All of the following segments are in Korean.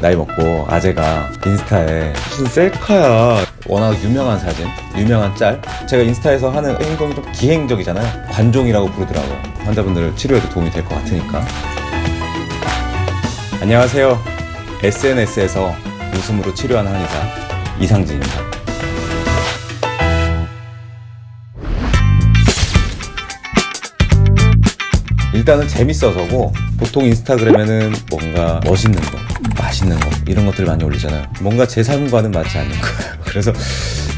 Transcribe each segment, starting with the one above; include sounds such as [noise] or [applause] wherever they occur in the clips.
나이 먹고 아재가 인스타에 무슨 셀카야. 워낙 유명한 사진 유명한 짤. 제가 인스타에서 하는 행동이 좀 기행적이잖아요. 관종이라고 부르더라고요. 환자분들 치료에도 도움이 될 것 같으니까. 안녕하세요. SNS에서 웃음으로 치료하는 한의사 이상진입니다. 일단은 재밌어서고 보통 인스타그램에는 뭔가 멋있는 거, 맛있는 거 이런 것들 많이 올리잖아요. 뭔가 제 삶과는 맞지 않는 거예요. [laughs] 그래서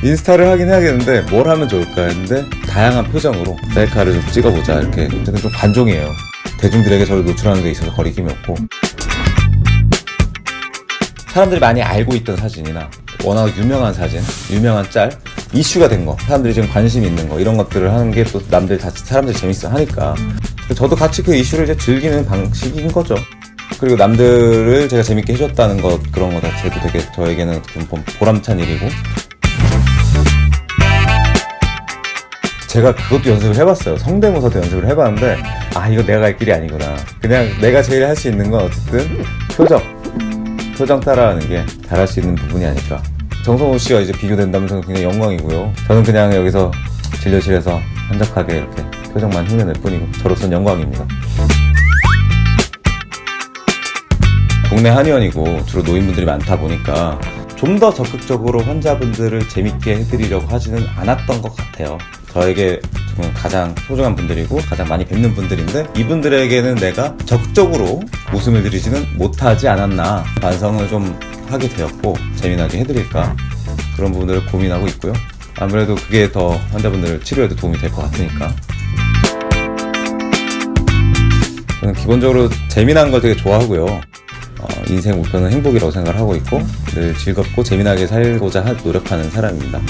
인스타를 하긴 해야겠는데 뭘 하면 좋을까 했는데 다양한 표정으로 셀카를 좀 찍어보자 이렇게 저는 좀 관종이에요. 대중들에게 저를 노출하는 데 있어서 거리낌이 없고 사람들이 많이 알고 있던 사진이나 워낙 유명한 사진, 유명한 짤, 이슈가 된 거, 사람들이 지금 관심 있는 거 이런 것들을 하는 게 또 남들 다 사람들이 재밌어 하니까 저도 같이 그 이슈를 이제 즐기는 방식인 거죠. 그리고 남들을 제가 재밌게 해줬다는 것 그런 거 자체도 되게 저에게는 좀 보- 보람찬 일이고 제가 그것도 연습을 해봤어요. 성대모사도 연습을 해봤는데 아 이거 내가 갈 길이 아니구나. 그냥 내가 제일 할 수 있는 건 어쨌든 표정. 표정 따라하는 게 잘할 수 있는 부분이 아닐까. 정성호 씨와 이제 비교된다면 저는 굉장히 영광이고요. 저는 그냥 여기서 진료실에서 한적하게 이렇게 표정만 흉내낼 뿐이고 저로서는 영광입니다. 동네 한의원이고 주로 노인분들이 많다 보니까 좀 더 적극적으로 환자분들을 재밌게 해드리려고 하지는 않았던 것 같아요. 저에게 가장 소중한 분들이고 가장 많이 뵙는 분들인데 이분들에게는 내가 적극적으로 웃음을 드리지는 못하지 않았나 반성을 좀 하게 되었고 재미나게 해드릴까 그런 부분들을 고민하고 있고요. 아무래도 그게 더 환자분들 치료에도 도움이 될 것 같으니까 저는 기본적으로 재미난 걸 되게 좋아하고요. 어, 인생 목표는 행복이라고 생각을 하고 있고 늘 즐겁고 재미나게 살고자 하- 노력하는 사람입니다.